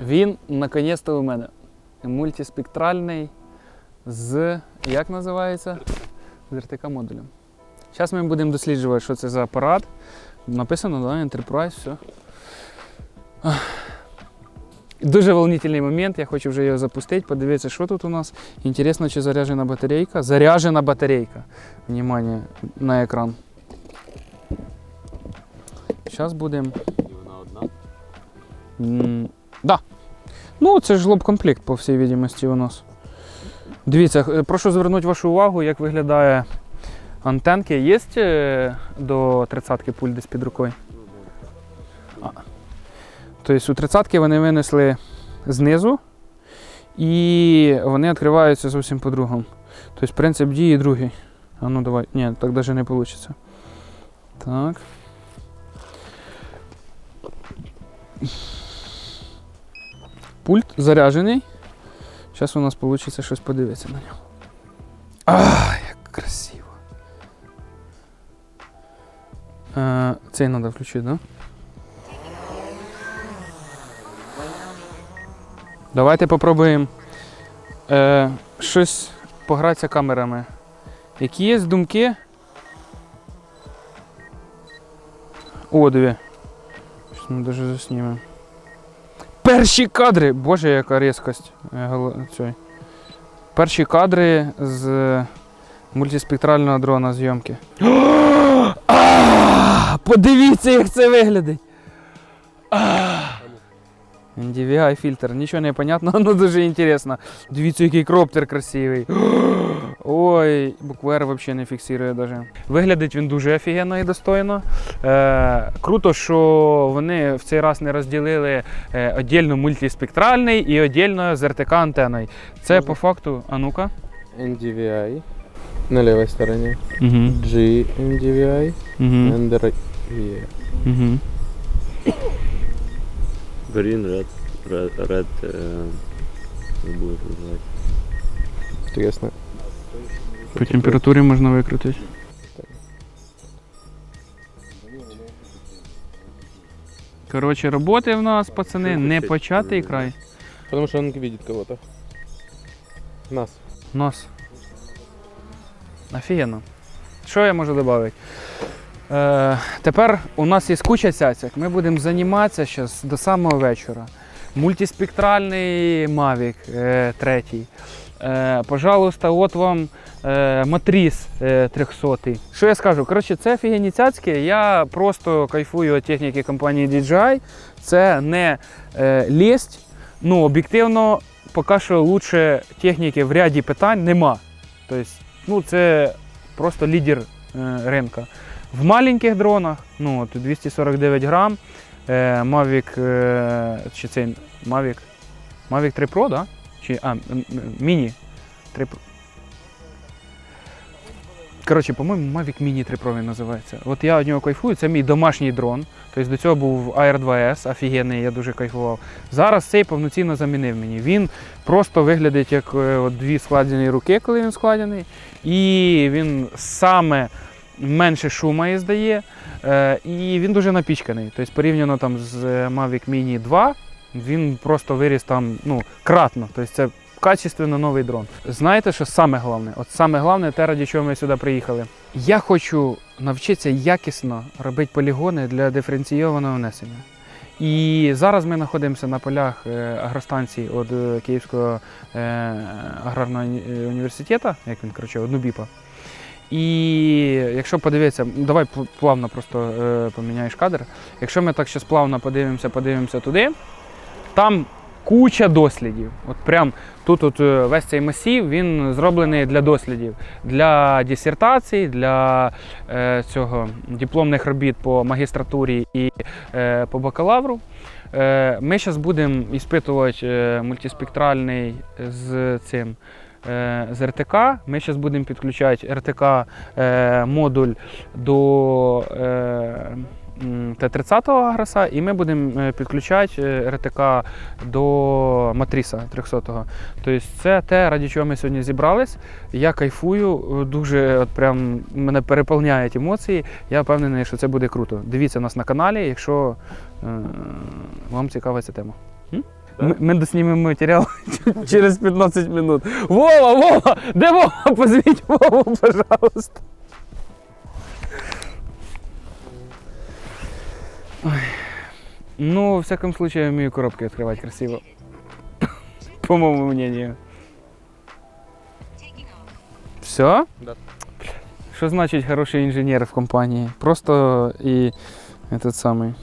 Він наконець-то у мене. Мультиспектральний з. як називається? З РТК модулем. Зараз ми будемо досліджувати, що це за апарат. Написано, да, Enterprise, все. Дуже волнительний момент, я хочу вже його запустити, подивитися, що тут у нас. Інтересно, чи заряджена батарейка. Заряджена батарейка. Внимание на екран. Зараз будемо. І вона одна. Да. Ну, це ж лоб-комплект, по всій відомості, у нас. Дивіться, е, прошу звернути вашу увагу, як виглядає антенки. Є е, до 30-ки пульт десь під рукою? Тобто у 30-ки вони винесли знизу і вони відкриваються зовсім по-другому. Тобто принцип дії другий. А ну давай. Ні, так навіть не вийде. Так. Пульт заряджений. Зараз у нас вийде щось подивитися на нього. А, як красиво. Е, цей треба включити, так? Да? Давайте попробуємо е, щось погратися камерами. Які є думки? О, диви. Щось ми даже заснімемо. Перші кадри! Боже, яка різкость. е. Перші кадри з мультиспектрального дрона зйомки. Подивіться, як це виглядить. NDVI фільтр, нічого не понятно, але дуже інтересно. Дивіться, який кроптер красивий. Ой, буква R взагалі не фіксує даже. Виглядить він дуже офігенно і достойно. Е, круто, що вони в цей раз не розділили е, віддільно мультиспектральний і віддільно з РТК антеною. Це Можна? по факту. А ну-ка. NDVI на левой стороне. Угу. G NDVI Угу. and RE. Угу. Green, red, red, red э, забыл как называть. Интересно. по температурі можна викрутити. Коротше, роботи в нас, пацани, не початий край. Потому что он видит кого-то. Нас. Нос. Офігенно. Що я можу додати? Е, тепер у нас є куча цяцьок. Ми будемо займатися зараз до самого вечора. Мультиспектральний Mavic е, третій. Е, пожалуйста, от вам Матріс е, 300. Що я скажу? Коротше, це офігенні цяцьки. Я просто кайфую від техніки компанії DJI. Це не е, лість. Ну, об'єктивно, поки що лучше техніки в ряді питань нема. Тобто, ну, це просто лідер е, ринка. В маленьких дронах, ну, от 249 грам, Mavic, е, чи цей Mavic, Mavic 3 Pro, да? Чи, а, Mini 3 Pro. Коротше, по-моєму, Mavic Mini 3 Pro він називається. От я від нього кайфую, це мій домашній дрон. Тобто до цього був Air 2S, офігенний, я дуже кайфував. Зараз цей повноцінно замінив мені. Він просто виглядить як е, от дві складені руки, коли він складений. І він саме менше шума іздає. Е, і він дуже напічканий. Тобто порівняно там з е, Mavic Mini 2, він просто виріс там ну, кратно. Тобто це качественно новий дрон. Знаєте, що саме головне? От саме головне те, раді чого ми сюди приїхали. Я хочу навчитися якісно робити полігони для диференційованого внесення. І зараз ми знаходимося на полях е, агростанції від Київського аграрного університету, як він коротше, від НУБІПа. І якщо подивитися, давай плавно просто е, поміняєш кадр. Якщо ми так зараз плавно подивимося, подивимося туди, там куча дослідів. От прям тут от е, весь цей масів він зроблений для дослідів, для дисертацій, для е, цього дипломних робіт по магістратурі і е, по бакалавру. Е, ми зараз будемо іспитувати е, мультиспектральний з цим. Е, З РТК. Ми зараз будемо підключати РТК е, модуль до е, м, Т-30 Аграса, і ми будемо підключати РТК до Матріса 300-го. Тобто це те, раді чого ми сьогодні зібрались. Я кайфую, дуже от прям мене переповняють емоції. Я впевнений, що це буде круто. Дивіться нас на каналі, якщо вам цікава ця тема. М? Ми, ми доснімемо матеріал через 15 минут. Вова, Вова! Де Вова? Позвіть Вову, пожалуйста. Ой. Ну, во всяком случае, я умею коробки открывать красиво. По моему мнению. Все? Да. Що значить хороший інженер в компанії? Просто і этот самий.